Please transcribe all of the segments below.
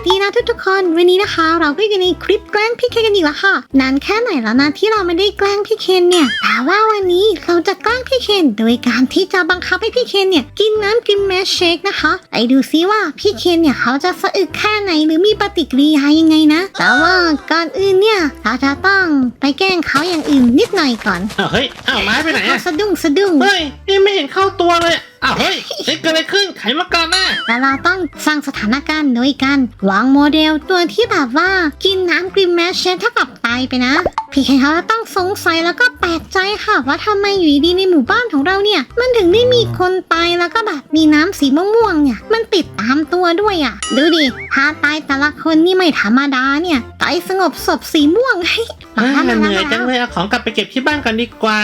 สดีนะทุกๆคนวันนี้นะคะ เราก็อยู่ในคลิปแกล้งพี่เคนกันอีกแล้วค่ะนานแค่ไหนแล้วนะที่เราไม่ได้แกล้งพี่เคนเนี่ยแต่ว่าวันนี้เราจะแกล้งพี่เคนโดยการที่จะบังคับให้พี่เคนเนี่ยกินน้ำกินแมสเชคนะคะไปดูซิว่าพี่เคนเนี่ยเขาจะสะอึกแค่ไหนหรือมีปฏิกิริยายังไงนะ แต่ว่าก่อนอื่นเนี่ยเราจะต้องไปแกล้งเขาอย่างอื่นนิดหน่อยก่อนอ้าวเฮ้ยอ้าวไม้ไปไหนเขาอะสะดุ้งสะดุ้งเฮ้ยยังไม่เห็นเข้าตัวเลย อ้าวเฮ้ยเฮ้ยเกิดอะไรขึ้นไขมาก่อนนะแต่เราต้องสร้างสถานการณ์โดยการวางโมเดลตัวที่แบบว่ากินน้ำกรีมแมชเชนเท่ากับตายไปนะ พี่เคนเขาจะต้องสงสัยแล้วก็แปลกใจค่ะ ว่าทำไมอยู่ดีๆในหมู่บ้านของเราเนี่ย มันถึงได้มีคนตายแล้วก็แบบมีน้ำสีม่วงๆเนี่ย มันติดตามตัวด้วยอะ ดูดิถ้าตายแต่ละคนนี่ไม่ธรรมดาเนี่ยตายสงบศพสีม่วงเฮ้ยอ่ามาแล้วเหมานื่อยจัแล้งวเลยเอาของกลับไปเก็บที่บ้านกันดีกว่า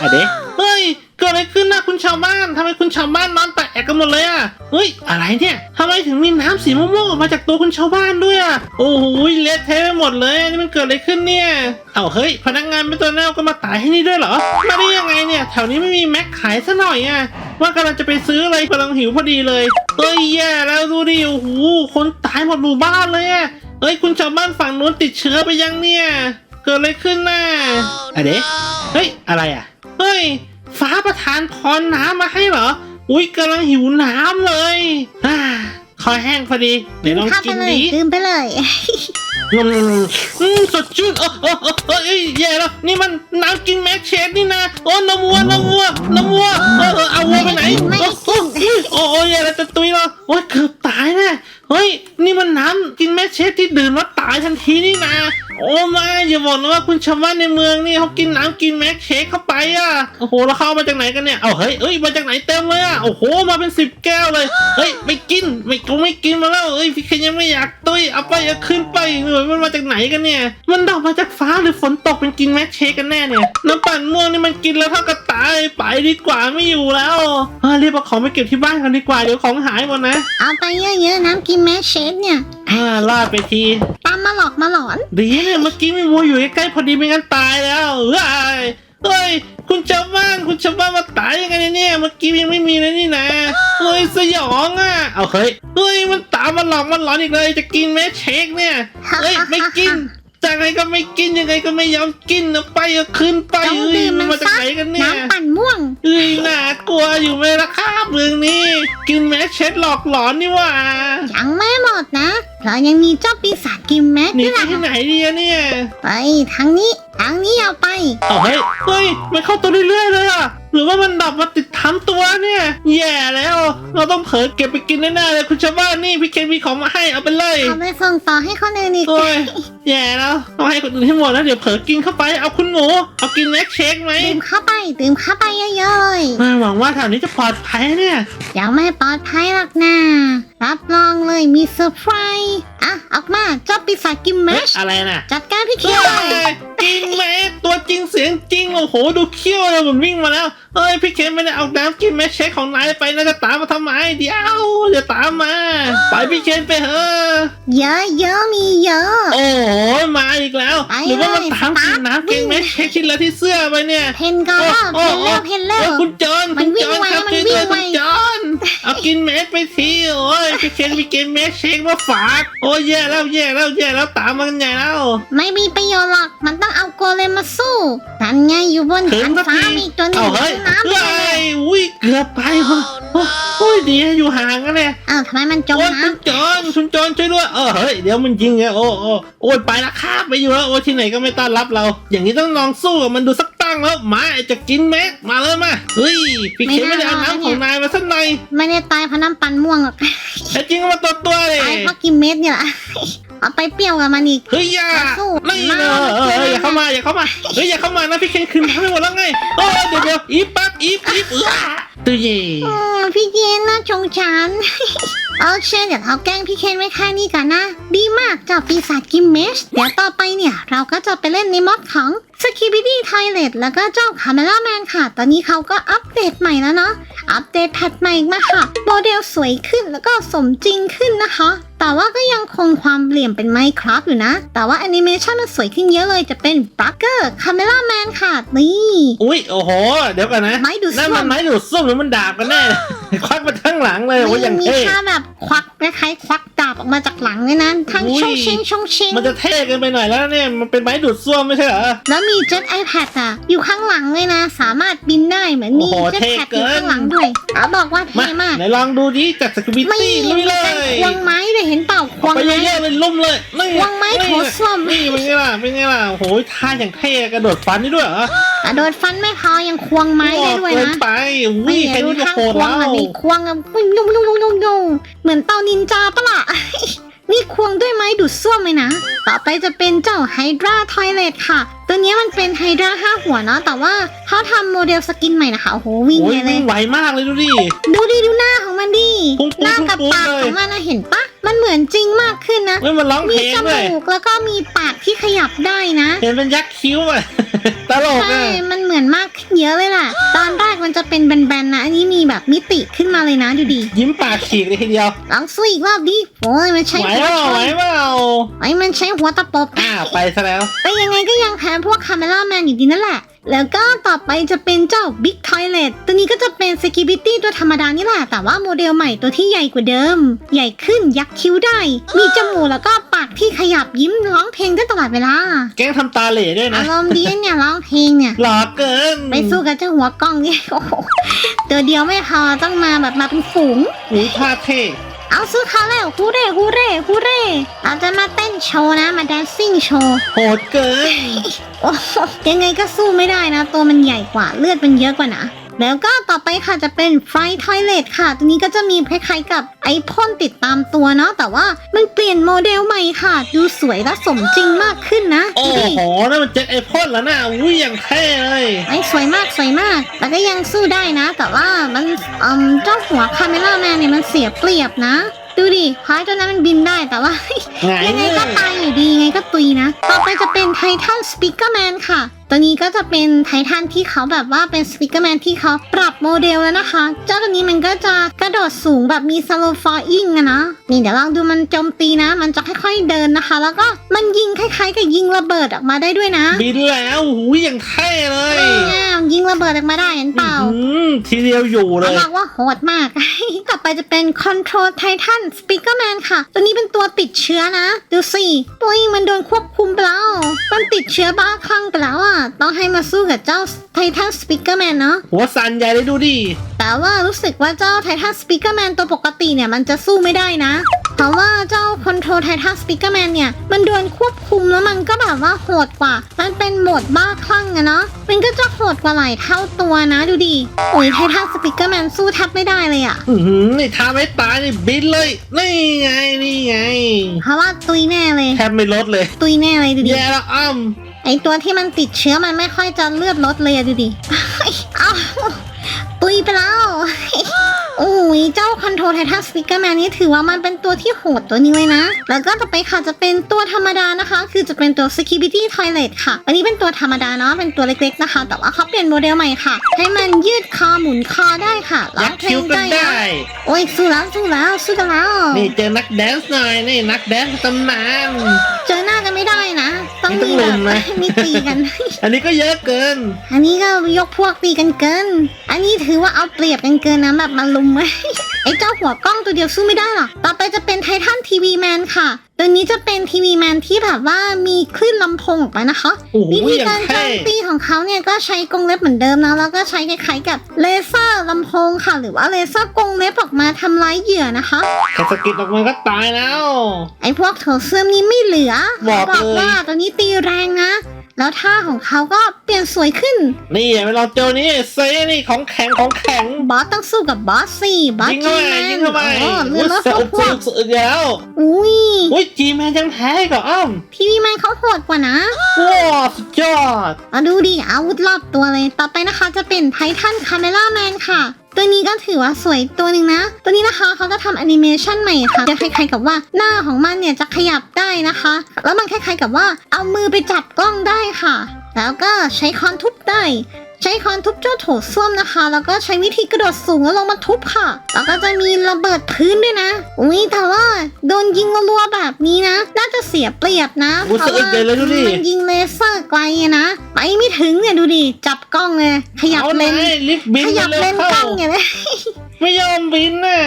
อะเด็กเฮ้ย เกิดอะไรขึ้นนะคุณชาวบ้านทำไมคุณชาวบ้านนอนแตกกันหมดเลยอะเฮ้ย อะไรเนี่ยทำไมถึงมีน้ำสีม่วงๆออกมาจากตัวคุณชาวบ้านด้วยอะโอ้โหเละเทะไปหมดเลยนี่มันเกิดอะไรขึ้นเนี่ยเอาเฮ้ยพนักงานเป็นตัวแนวก็มาตายให้นี่ด้วยเหรอมาได้ยังไงเนี่ยแถวนี้ไม่มีแม็กขายซะหน่อยอะว่ากำลังจะไปซื้ออะไรกำลังหิวพอดีเลยเฮ้ยแย่แล้วดูดิโอ้โหคนตายหมดหมู่บ้านเลยอะเฮ้ยคุณชาวบ้านฝั่งนู้นติดเชื้อไปยังเนี่ย เกิดอะไรขึ้นน่ะอะเดะเฮ้ยอะไรอะเฮ้ย ฟ้าประทานพรน้ำมาให้เหรอ อุ้ยกำลังหิวน้ำเลยอ่าคอแห้งพอดีเดี๋ยวลองข้าไปกินเลยดีดื่มไปเลย งมอืมสดชื่นโอ้โอ้โอ้เอ้ยแย่แล้วนี่มันน้ำกินแม็กเชดนี่นะโอ้น้ำวัวน้ำวัวน้ำวัวเออเออเอาวัวไปไหนไม่ให้กิน โอ้โอ้โอ้แย่แล้วจะตุยแล้วโอ้ยเกือบตายแน่เฮ้ยนี่มันน้ำกินแม็กเชดที่ดื่มแล้วตายทันทีนี่นะ โอ้มาอย่าบอกนะว่าคุณชาวบ้านในเมืองนี่เขากินน้ำกินแม็กเชดเข้าไปอะโอ้โหแล้วเข้ามาจากไหนกันเนี่ยเอาเฮ้ยเอ้ยมาจากไหนเต็มเลยอะโอ้โหมาเป็นสิบแก้วเลยเฮ้ยไม่กินไม่กูไม่กินมาแล้วเอ้ยพี่เคนยังไม่อยากตุยเอาไปเอาขึ้นไปเออมันมาจากไหนกันเนี่ย มันดอกมาจากฟ้าหรือฝนตกเป็นกินแม็กเชคกันแน่เนี่ยน้ำปั่นม่วงนี่มันกินแล้วเท่ากับตายไปดีกว่าไม่อยู่แล้วเฮ้ยรีบเอาของไปเก็บที่บ้านกันดีกว่าเดี๋ยวของหายหมดนะ เอาไปเยอะๆน้ำกินแมชเชนเนี่ย อ่ารอดไปทีตามมาหลอกมาหลอน ดีเนี่ยเมื่อกี้มีวัวอยู่ใกล้ๆพอดีไม่งั้นตายแล้วเฮ้ยเฮ้ยคุณชาวบ้านคุณชาวบ้านมาตายยังไงเนี่ยเมื่อกี้ยังไม่มีเลยนี่นะเฮ้ยสยองอะเอาเฮ้ยเฮ้ยมันตามมาหลอกมันหลอนอีกเลยจะกินแม็กเชคเนี่ยเฮ้ยไม่กินจากไงก็ไม่กินยังไงก็ไม่ยอมกินเอาไปเอาขึ้นไปต้องเอ้ยดื่มมัมันนมาจากซะไหนกันเนี่ยน้ำปั่นม่วงเอ้ยน่ากลัวอยู่ไหมล่ะครับเรื่องนี้ กินแม็กเช็ดหลอกหลอนนี่หว่ายังไม่หมดนะ เรายังมีเจ้าปีศาจกิมแม็กหนีด้วยไปล่ะที่ไหนดีอะเนี่ยไปทางนี้ทางนี้เอาไป เอาเฮ้ยเฮ้ยมันเข้าตัวเรื่อยๆเลยอะหรือว่ามันดับมาติดทำตัวเนี่ยแย่แล้ว เราต้องเผลอเก็บไปกินแน่ๆเลยคุณชาวบ้านนี่พี่เคนมีของมาให้เอาไปเลยเอาไปส่งต่อให้คนอื่นอีกโอ้ยแย่แล้วต้องให้คนอื่นให้หมดแล้วเดี๋ยวเผลอกินเข้าไปเอาคุณหมูเอากินแม็กเชคไหมดื่มเข้าไปดื่มเข้าไปเยอะๆเลยอ่าหวังว่าแถวนี้จะปลอดภัยเนี่ย ยังไม่ปลอดภัยหรอกนะ รับรองเลยมีเซอร์ไพรส์อะออกมาเจ้าปีศาจกิมแม็เฮ้ยกอะไรน่ะจัดการพี่เคีเฮ้ยวยจริงไหมตัวจริงเสียงจริงโอ้โหดูเขี้ยวเลยเหมือนวิ่งมาแล้วเฮ้ยพี่เคนไม่ได้เอาน้ำกินแม็กเชคของนายไปนะจะตามมาทำไมเดี๋ยวอย่าตามมาไปพี่เคนไปเถอะเยอะเยอะๆมีเยอะ โอ้โหมาอีกแล้ว ไปหรือว่ามันเลยตามกินน้ำกินแม็กเชคที่ละที่เสื้อไปเนี่ย เพนก็แล้วเพโอ้นโอ้แล้วเพนแล้เอ้วยคุณจอนมัคุนณวิ่จงอนไวครับมันช่วยวิ่ด้วยงไว คุณจอนเอากินแม็กไปทีโอ้ยพี่เคนมีเกมแม็กเชคมาฝากโอ้ยแย่แล้วแย่แล้วแย่แล้วตามมากันใหญ่แล้ว ไม่มีประโยชน์หรอก มันต้องเอาโกเลมมาสู้นั่นไงอยู่บนถึฐางนสักฟ้าทีมีตัวหนึเอางเฮ้ยน้ำเลเฮ้ยยอุ้ยเกือบไปว่ะโอ้ยดีนะอยู่ห่างกันเลยอ้าวทำไมมันจมโอ้ยน้คุณจอนคุณจอนช่วยด้วยเออเฮ้ยเดี๋ยวมันยิงไงโอ้โอ้โอ้ยไปละครับไปอยู่แล้วโอ้ยที่ไหนก็ไม่ต้อนรับเรา อย่างนี้ต้องลองสู้กับมันดูสัก ตั้งแล้วมาไอ้จะกินแม็กมาเลยมาเฮ้ยพี่เคนไม่ได้เอาน้ำของนายมาสักหน่อยำไม่ได้ตายเพราะน้ำปั่นม่วงหรอกแต่จริงมาตัวตัวเลยตายเพราะกินเม็ดเนี่ยแหละเอาไปเปรี้ยวกับมันอีกเฮ้ยอย่าสู้ไม่มาเลยเออเอออย่าเข้ามาอย่าเข้ามาเฮ้ยอย่าเข้ามานะพี่เคนคืนน้ำไปหมดแล้วไงโอ้ยเดี๋ยวเดี๋ยวอีปั๊บอีปอีปเออตัวเย่อืมพี่เคนน่าชงฉัน โอเคเดี๋ยวเราแกล้งพี่เคนไว้แค่นี้กันนะ ดีมากเจ้าปีศาจกิมเมช เดี๋ยวต่อไปเนี่ย เราก็จะไปเล่นในมอดของสกิบิดี้ไทเลตแล้วก็เจ้าคาเมล่าแมนค่ะ ตอนนี้เขาก็อัปเดตใหม่แล้วเนาะ อัปเดตแพทใหม่อีกมาค่ะ โมเดลสวยขึ้นแล้วก็สมจริงขึ้นนะคะ แต่ว่าก็ยังคงความเหลี่ยมเป็นไมค์ครับอยู่นะ แต่ว่าแอนิเมชันมันสวยขึ้นเยอะเลยจะเป็นบักเกอร์คาเมล่าแมนค่ะ นี่อุ้ยโอ้โห เดี๋ยวกันนะไม้ดูดนั่นซ่วมัมนไม้ดูดซ่วมหรือมันดาบกันแน่ ควักมาทั้งหลังเลยโอ้ยอย่างมีเท่ท่าแบบควักคล้ายๆควักดาบออกมาจากหลังเลยนะทั้งอุ้ยชงเชงชงเชงมันจะเท่เกันไปหน่อยแล้วเนี่ย มันเป็นไม้ดูดซ่วมไม่ใช่เหรอ แล้วมีเจ็ต iPad อะอยู่ข้างหลังเลยนะ สามารถบินได้เหมือนมีโอ้โหเจ็ตเท่แพดเกิอนยู่ข้างหลังด้วยเขาบอกว่ามาเท่มากไหนลองดูดิจากสกูบิไม่ตี้ลุยมีเลการยควงไม้เลยเห็นเปล่าควงไปไม้เยอะๆเลยลุ่มเลยนี่ควงไม้นี่โถส้วมนี่เป็นไงล่ะเป็นไงล่ะโอ้โหท่าอย่างเท่กระโดดฟันนี่ด้วยเหรออะโดนฟันไม่พอยังควงไม้ได้ด้วยโอ้นะเกิไปไม่วิ่งเห็แค่นดูนี้ก็ทางโคคตรวงแล้วอะนี่ควงอะยุ่งยุ่งยุ่งยุ่งยุ่งยุ่งเหมือนเต่านินจาปะล่ะนี่ควงด้วยไม้ดูดซ่วมเลยนะ ต่อไปจะเป็นเจ้าไฮดราทอยเลทค่ะ ตัวนี้มันเป็นไฮดราห้าหัวเนาะแต่ว่าเขาทำโมเดลสกินใหม่นะคะโอ้โหวิ่งโอ้ใหยญ่เลวิ่ยงไวมากเลยดูดิ ดูดิดูหน้าของมันดิปุ๊บปุ๊บหน้ากับปุ๊บปากเลย ของมันนะเห็นปะ มันเหมือนจริงมากขึ้นนะ เฮ้ยมันร้องเพมีลงจด้วยมูกแล้วก็มีปากที่ขยับได้นะ เห็นเป็นยักษ์คิ้วอะ ตลกใช่ อะมันเหมือนมากขึ้นเยอะเลยล่ะ ตอนแรกมันจะเป็นแบนๆนะ อันนี้มีแบบมิติขึ้นมาเลยนะดูดิยิ้มปากฉีกเลยทีเดียว ลองสู้อีกรอบดิโอ้ยมันใช้ไหวหัวเปล่าชไหวนเปล่าไอ้มันใช้หัวตะปบอ้าวไปซะแล้ว แต่ยังไงก็ยังแพ้พวกคาเมล่าแมนอยู่ดีนั่นแหละ แล้วก็ต่อไปจะเป็นเจ้า Big Toilet ตัวนี้ก็จะเป็น Security ตัวธรรมดานี่แหละ แต่ว่าโมเดลใหม่ตัวที่ใหญ่กว่าเดิม ใหญ่ขึ้นยักคิ้วได้ มีจมูกแล้วก็ปากที่ขยับยิ้มร้องเพลงได้ตลอดเวลา แกล้งทำตาเหล่ด้วยอานะ รมณ์ดีเนี่ยร้องเพลงเนี่ย หล่อเกินไปสู้กับเจ้าหัวกล้องเนี่ยโอ้โหตัวเดียวไม่พอต้องมาแบบมาเป็นฝูง อุ้ยท่าเท่ เอาสู้เขาแล้วฮูเร่ฮูเร่ฮูเร่เราจะมาเต้นโชว์นะ มาแดนซิ่งโชว์โหดเกิน โอ้โหยังไงก็สู้ไม่ได้นะ ตัวมันใหญ่กว่าเลือดมันเยอะกว่านะ แล้วก็ต่อไปค่ะจะเป็นไฟทอยเลทค่ะ ตัวนี้ก็จะมีคล้ายๆกับไอพ่นติดตามตัวเนาะแต่ว่ามันเปลี่ยนโมเดลใหม่ค่ะ ดูสวยและสมจริงมากขึ้นนะโอ้ดูดิโหนั่นมันเจ็ตไอพ่นแล้วนะอุ้ยอย่างเท่เลยไอสวยมากสวยมากแต่ก็ยังสู้ได้นะ แต่ว่ามันอืมเจ้าหัวคาเมล่าแมนเนี่ยมันเสียเปรียบนะ ดูดิพายตัวนั้นมันบินได้แต่ว่าไงยังไงเนี่ยก็ตายอยู่ดียังไงก็ตุยนะ ต่อไปจะเป็นไททันสปีกเกอร์แมนค่ะ ตัวนี้ก็จะเป็นไททันที่เขาแบบว่าเป็นสปีกเกอร์แมนที่เขาปรับโมเดลแล้วนะคะ เจ้าตัวนี้มันก็จะกระโดดสูงแบบมีสโลฟอร์อิงอะนะ นี่เดี๋ยวลองดูมันโจมตีนะ มันจะค่อยๆเดินนะคะ แล้วก็มันยิงคล้ายๆกับยิงระเบิดออกมาได้ด้วยนะบินแล้วอุ้ยอย่างเท่เลยอ้าวยิงระเบิดออกมาได้เห็นเปล่าอืมทีเดียวอยู่เลเขายบอกว่าโหดมาก ต่อไปจะเป็น Control Titan Speaker Man ค่ะ ตัวนี้เป็นตัวติดเชื้อนะ ดูสิตัวเองมันโดนควบคุมไปแล้วมันติดเชื้อบ้าคลั่งไปแล้วอะต้องให้มาสู้กับเจ้า Titan Speaker Man เนาะหัวสั่นใหญ่เลยดูดิ แต่ว่ารู้สึกว่าเจ้า Titan Speaker Man ตัวปกติเนี่ยมันจะสู้ไม่ได้นะ เพราะว่าเจ้า Control Titan Speaker Man เนี่ย มันโดนควบคุมแล้วมันก็แบบว่าโหดกว่า มันเป็นโหมดบ้าคลั่งอะเนาะมันก็จะโหดกว่าหลายเท่าตัวนะดูดิโอ้ย Titan Speaker Man สู้แทบไม่ได้เลยอะอือหือนี่ทาไม่ตายนี่บินเลย นี่ไงนี่ไง เพราะว่าตุยแน่เลย แทบไม่ลดเลย ตุยแน่เลยดูดิ แย่แล้วอ้ำ ไอตัวที่มันติดเชื้อมันไม่ค่อยจะเลือดลดเลยอะดูดิ เอาตุยไปแล้วโอ้ยเจ้าคอนโทรไททันสปิเกอร์แมนนี่ถือว่ามันเป็นตัวที่โหดตัวนี้เลยนะ แล้วก็ต่อไปค่ะจะเป็นตัวธรรมดานะคะ คือจะเป็นตัว Security Toilet ค่ะ อันนี้เป็นตัวธรรมดาเนาะเป็นตัวเล็กๆนะคะ แต่ว่าเขาเปลี่ยนโมเดลใหม่ค่ะ ให้มันยืดคอหมุนคอได้ค่ะร้ยัอกงษ์เพลคิ้วงก็ได้ได้นะโอ้ยสู้แล้วสู้แล้วสู้กันแล้วนี่เจอนักแดนซ์หน่อยนี่นักแดนซ์ตำนานเจอหน้ากันไม่ได้นะ ต้องไม่ต้องมีแบลุบมนะมีตีกัน อันนี้ก็เยอะเกิน อันนี้ก็ยกพวกตีกันเกิน อันนี้ถือว่าเอาเปรียบกันเกินนะแบบมาลุมไว้ไอ้เจ้าหัวกล้องตัวเดียวสู้ไม่ได้หรอก ต่อไปจะเป็นไททันทีวีแมนค่ะ ตัวนี้จะเป็นทีวีแมนที่แบบว่ามีคลื่นลำโพงออกไปนะคะโอ้โหวิธีอย่างการโจเท่มตีของเขาเนี่ยก็ใช้กรงเล็บเหมือนเดิมนะแล้วก็ใช้คล้ายๆกับเลเซอร์ลำโพงค่ะ หรือว่าเลเซอร์กรงเล็บออกมาทำร้ายเหยื่อนะคะ แค่สะกิดออกมาก็ตายแล้ว ไอ้พวกโถเสื่อมนี้ไม่เหลือบอกบอกเลย ว่าตัวนี้ตีแรงนะ แล้วท่าของเขาก็เปลี่ยนสวยขึ้น นี่ไปลองเจอนี่เซนี่ของแข็งของแข็งบอสต้องสู้กับบอสสี่บอสยิงจีเข้าไปแมนยิงเข้าไปโอ้เลือดลดสพอุวบกพวกสุดๆแล้วอุ้ยอุ้ยจีแมนยังแพ้กับอ้อมทีวีแมนเขาโหดกว่านะว้าวสุดยอดมาดูดิอาวุธรอบตัวเลย ต่อไปนะคะจะเป็นไททันคาเมล่าแมนค่ะ ตัวนี้ก็ถือว่าสวยตัวหนึ่งนะ ตัวนี้นะคะเขาจะทำแอนิเมชันใหม่ค่ะจะคล้ายๆกับว่าหน้าของมันเนี่ยจะขยับได้นะคะ แล้วมันคล้ายๆกับว่าเอามือไปจับกล้องได้ค่ะ แล้วก็ใช้ค้อนทุบได้ใช้ค้อนทุบเจ้าโถส้วมนะคะ แล้วก็ใช้วิธีกระโดดสูงแล้วลงมาทุบค่ะ แล้วก็จะมีระเบิดพื้นด้วยนะ อุ้ยแต่ว่าโดนยิงรัวๆแบบนี้นะ น่าจะเสียเปรียบนะอู้เพสะราะอึกว่าใหญ่เลยดูดิมันยิงเลเซอร์ไกลอะนะ ไปไม่ถึงเนี่ยดูดิ จับกล้องเลยขยับเอาเลไหนนรีบบินขยับไปเลเร็นวกล้เข้าองเนี่ยเลยไม่ยอมบินน่ะ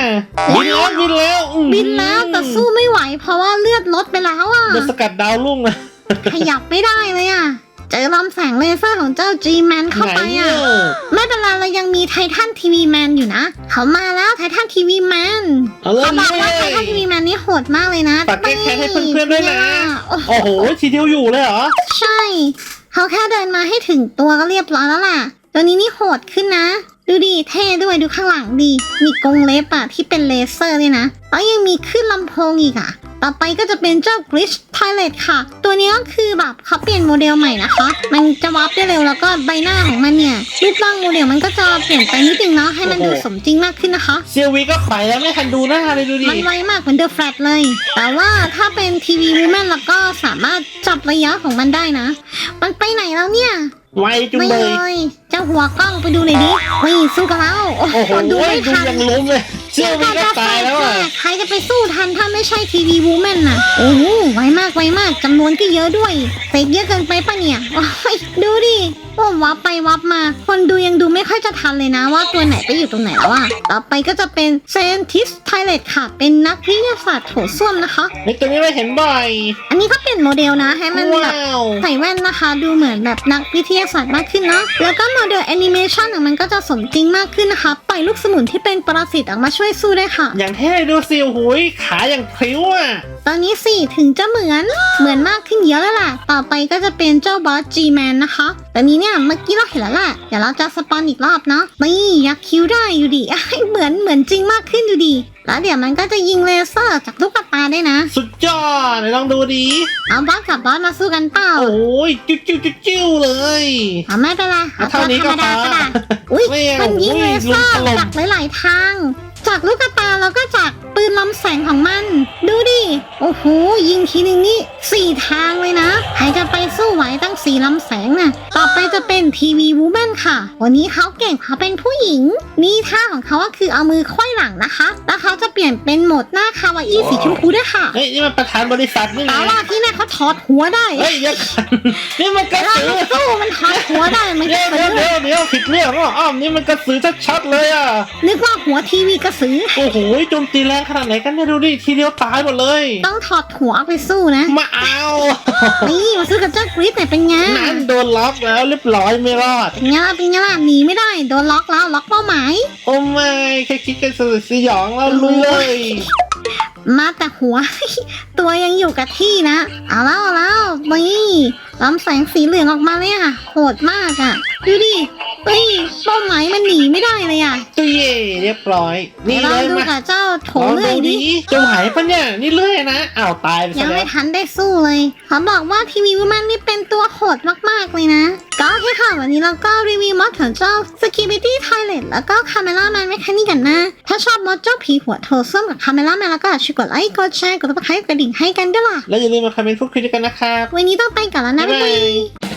บินแล้วบินแล้วอื้อหือบินแล้วแต่สู้ไม่ไหว เพราะว่าเลือดลดไปแล้วอะโดนสกัดดาวรุ่งนะขยับไม่ได้เลยอะเจอลำแสงเลเซอร์ของเจ้า G-Man เข้าไปไหนอะเนี่ยไม่เป็นไรเรายังมีไททันทีวีแมนอยู่นะ เขามาแล้วไททันทีวีแมนเอาเลยเขาบอกว่าเลไทยทันทีวีแมนนี่โหดมากเลยนะฝากแก้แค้นให้เพื่อนๆด้วยนะ โอ้โหโอ้โหทีเดียวอยู่เลยเหรอ ใช่ เขาแค่เดินมาให้ถึงตัวก็เรียบร้อยแล้วล่ะ ตัวนี้นี่โหดขึ้นนะ ดูดีเท่ด้วยดูข้างหลังดี มีกรงเล็บอะที่เป็นเลเซอร์ด้วยนะแล้วยังมีขึ้นลำโพงอีกอะ ต่อไปก็จะเป็นเจ้า Glitch Toilet ค่ะ ตัวนี้ก็คือแบบเขาเปลี่ยนโมเดลใหม่นะคะ มันจะวับได้เร็วแล้วก็ใบหน้าของมันเนี่ยรูปร่างโมเดลมันก็จะเปลี่ยนไปนิดนึงเนาะให้มันดูโอ้โหสมจริงมากขึ้นนะคะ เซียวีก็ไปแล้วไม่ทันดูหน้าเลยดูดิ มันไวมากเหมือนเดอะแฟลตเลย แต่ว่าถ้าเป็นทีวีวูแมนแล้วก็สามารถจับระยะของมันได้นะ มันไปไหนแล้วเนี่ยไวจุงไม่เลเลยยเจ้าหัวกล้องไปดูหน่อยดินี่สู้กันแล้วโอ้โอ้โหโหดูดูไม่ทัน ยังล้มเลย เซียวีก็ตายแล้วอะใครจะไปสู้ทันถ้าไม่ใช่ทีวีวูแมนน่ะ โอ้โหไวมากไวมากจำนวนก็เยอะด้วยเสกเยอะเกินไปปะเนี่ย โอ้ยดูดิโอ้วับไปวับมา คนดูยังดูไม่ค่อยจะทันเลยนะว่าตัวไหนไปอยู่ตรงไหนแล้วอะต่อไปก็จะเป็นเซนทิสไทเลตค่ะ เป็นนักวิทยาศาสตร์โถส้วมนะคะในตัวนี้เราเห็นบ่อย อันนี้ก็เปลี่ยนโมเดลนะ ให้มันแบบว้าวใส่แว่นนะคะ ดูเหมือนแบบนักวิทยาศาสตร์มากขึ้นเนาะแล้วก็โมเดลแอนิเมชันของมันก็จะสมจริงมากขึ้นนะคะปล่อยลูกสมุนที่เป็นปรสิตออกมาช่วยสู้ได้วยค่ะ อย่างเท่ดูสิโอ้โหยขาอย่างพริ้วอะ ตอนนี้สิถึงจะเหมือน เหมือนมากขึ้นเยอะแล้วล่ะ ต่อไปก็จะเป็นเจ้าบอส G-Man นะคะ ตอนนี้เนี่ยเมื่อกี้เราเห็นแล้วแหละเดี๋ยวเราจะสปอนอีกรอบเนาะนี่ยักษ์คิ้วได้อยู่ดิเหมือนเหมือนจริงมากขึ้นอยู่ดิแล้วเดี๋ยวมันก็จะยิงเลเซอร์จากลูกตาได้นะ สุดยอดไหนลองดูดิเอาบอสกับบอสมาสู้กันเปล่า โอ้ยจิ้วจิ้วจิ้วจิ้วเลยเอาไม่เป็นไรเอาเท่านี้ก็ธรรมดาพอก็ได้อุ้ยไม่เอามันยิงเลเซอร์อุ้ยลุมถล่มจากหลายๆทาง จากลูกตาแล้วก็จากปืนลำแสงของมัน ดูดิ โอ้โห ยิงทีนึงนี่สี่ทางเลยนะใครจะไปสู้ไหวตั้ง สี่ลำแสงน่ะ ต่อไปจะเป็นทีวีวูแมนค่ะ วันนี้เขาเก่งเขาเป็นผู้หญิง นี่ท่าของเขาก็คือเอามือควยหลังนะคะ แล้วเขาจะเปลี่ยนเป็นโหมดหน้าคาวาอี้สีชมพูด้วยค่ะ เฮ้ยนี่มันประธานบริษัทนี่แต่นะว่าที่แม่เขาถอดหัวได้เฮ้ยอยังนี่มันกระเราสือไม่สู้มันถอดหัวได้มันเดี๋ยวกระเดี๋ยวสือเดี๋ยวเดี๋ยวผิดเรื่องอะอ้อมนี่มันกระสือชัดๆเลยอะ นึกว่าหัวทีวีกระสือ โอ้โหโจมตีแรงขนาดไหนกันเนี่ยดูดิทีเดียวตายหมดเลย ต้องถอดหัวเอาไปสู้นะ มาเอา นี่มาสู้กับเจ้ากรีดหน่อยเป็นไงนั้นโดนล็อกแล้วเรียบร้อยไม่รอดเป็นไงล่ะเป็นไงล่ะหนีไม่ได้โดนล็อกแล้วล็อกเป้าหมาย โอ้ไม่แค่คิดกันสยดสยองแล้วลุยเลย มาแต่หัว ตัวยังอยู่กับที่นะ เอาแล้วเอาแล้วนี่ลำแสงสีเหลืองออกมาเลยอะโหดมากอะ ดูดิ เฮ้ยเป้าหมายมันหนีไม่ได้เลยอะตุยเย่เรียบร้อย นี่เดี๋ยวเลเรายดูมากับเจ้าโถลองเลื่ดูอยดิดิจะไหวปะเนี่ยนี่เลื่อยนะอ้าวตายไปยัซะงแล้ไม่วทันได้สู้เลยเขาบอกว่าทีวีวูแมนนี่เป็นตัวโหดมากๆเลยนะ ก็โอเคค่ะวันนี้เราก็รีวิวมอดของเจ้า Skibidi Toilet แล้วก็ Camera Man Mechanic กันนะ ถ้าชอบมอดเจ้าผีหัวโถส้วมกับ Camera Man แล้วก็ช่วยกดไลค์กดแชร์กดติดตามกระดิ่งให้กันด้วยล่ะแล้วอย่าลืมมาคอมเมนต์พูดคุยด้วยกันนะครับวันนี้ต้องไปก่อนแล้วนะบ๊ายบาย